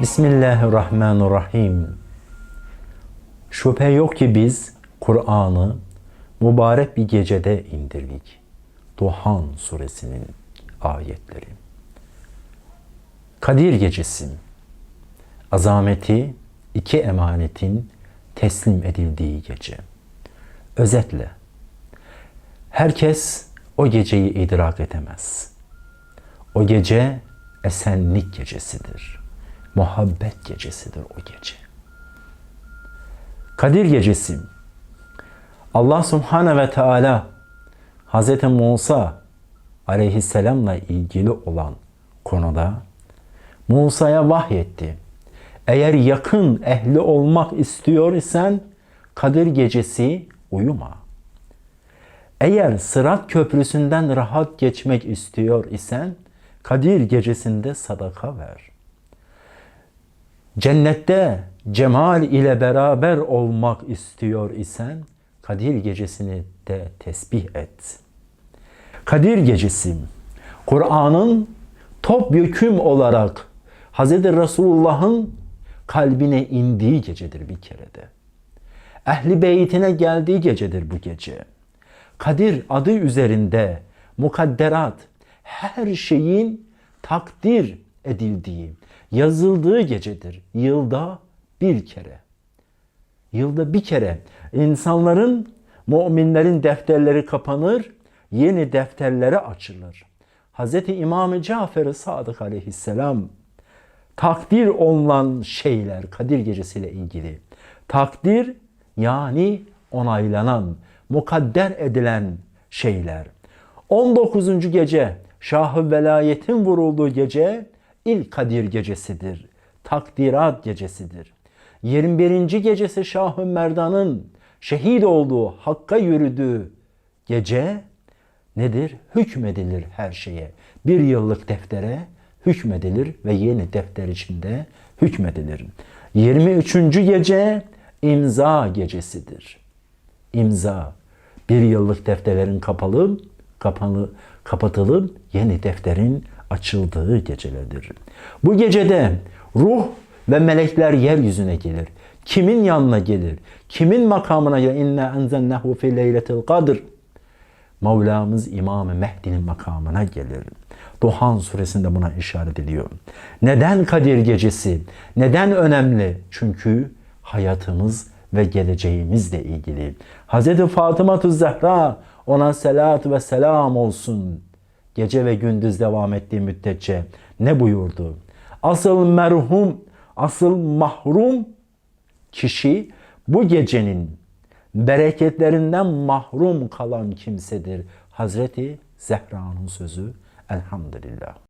Bismillahirrahmanirrahim. Şüphe yok ki biz Kur'an'ı mübarek bir gecede indirdik. Duhan suresinin ayetleri. Kadir gecesi. Azameti iki emanetin teslim edildiği gece. Özetle herkes o geceyi idrak edemez. O gece esenlik gecesidir. Muhabbet gecesidir o gece. Kadir gecesi. Allah Subhanahu ve Teala Hz. Musa aleyhisselamla ilgili olan konuda Musa'ya vahyetti. Eğer yakın ehli olmak istiyor isen Kadir gecesi uyuma. Eğer Sırat köprüsünden rahat geçmek istiyor isen Kadir gecesinde sadaka ver. Cennette cemal ile beraber olmak istiyor isen Kadir gecesini de tesbih et. Kadir gecesi Kur'an'ın topyeküm olarak Hz. Resulullah'ın kalbine indiği gecedir bir kerede. Ehli beytine geldiği gecedir bu gece. Kadir adı üzerinde mukadderat, her şeyin takdir edildiği, yazıldığı gecedir. Yılda bir kere. Yılda bir kere insanların, müminlerin defterleri kapanır, yeni defterlere açılır. Hz. İmam-ı Cafer-i Sadık aleyhisselam takdir olunan şeyler Kadir gecesiyle ilgili. Takdir yani onaylanan, mukadder edilen şeyler. 19. gece Şah-ı Velayet'in vurulduğu gece ilk Kadir gecesidir. Takdirat gecesidir. 21. gecesi Şah-ı Merdan'ın şehit olduğu, Hakk'a yürüdüğü gece nedir? Hükmedilir her şeye. Bir yıllık deftere hükmedilir ve yeni defter içinde hükmedilir. 23. gece imza gecesidir. İmza. Bir yıllık defterlerin kapalı, kapanı, kapatılıp yeni defterin açıldığı gecelerdir. Bu gecede ruh ve melekler yeryüzüne gelir. Kimin yanına gelir? Kimin makamına gelir? İnne enzennehu fi leyletil kadr. Mevlamız İmam-ı Mehdi'nin makamına gelir. Duhan suresinde buna işaret ediyor. Neden Kadir gecesi? Neden önemli? Çünkü hayatımız ve geleceğimizle ilgili. Hz. Fatıma Zehra ona selat ve selam olsun. Gece ve gündüz devam ettiği müddetçe ne buyurdu? Asıl merhum, asıl mahrum kişi bu gecenin bereketlerinden mahrum kalan kimsedir. Hazreti Zehra'nın sözü elhamdülillah.